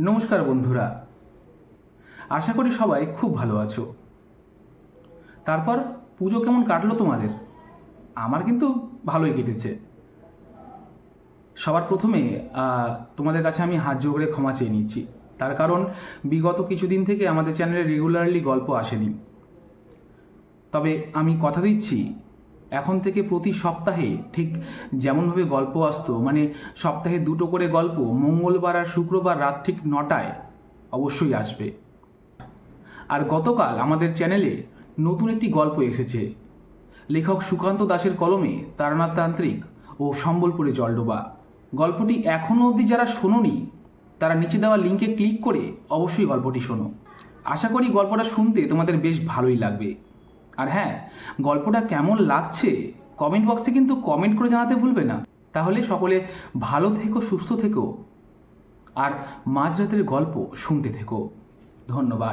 নমস্কার বন্ধুরা। আশা করি সবাই খুব ভালো আছো। তারপর পুজো কেমন কাটলো তোমাদের? আমার কিন্তু ভালোই কেটেছে। সবার প্রথমে তোমাদের কাছে আমি হাত জোর করে ক্ষমা চেয়ে নিচ্ছি। তার কারণ, বিগত কিছুদিন থেকে আমাদের চ্যানেলে রেগুলারলি গল্প আসেনি। তবে আমি কথা দিচ্ছি এখন থেকে প্রতি সপ্তাহে ঠিক যেমনভাবে গল্প আসতো মানে সপ্তাহে দুটো করে গল্প, মঙ্গলবার আর শুক্রবার রাত ঠিক নটায় অবশ্যই আসবে। আর গতকাল আমাদের চ্যানেলে নতুন একটি গল্প এসেছে। লেখক সুকান্ত দাসের কলমে তারানাথ তান্ত্রিক ও সম্বলপুরে জলডোবা। গল্পটি এখনও অবধি যারা শোনোনি, তারা নিচে দেওয়া লিঙ্কে ক্লিক করে অবশ্যই গল্পটি শোনো। আশা করি গল্পটা শুনতে তোমাদের বেশ ভালোই লাগবে। আর হ্যাঁ গল্পটা কেমন লাগছে? কমেন্ট বক্সে কিন্তু কমেন্ট করে জানাতে ভুলবে না। তাহলে সকলে ভালো থেকো, সুস্থ থেকো। আর মাঝরাতের গল্প শুনতে থেকো। ধন্যবাদ।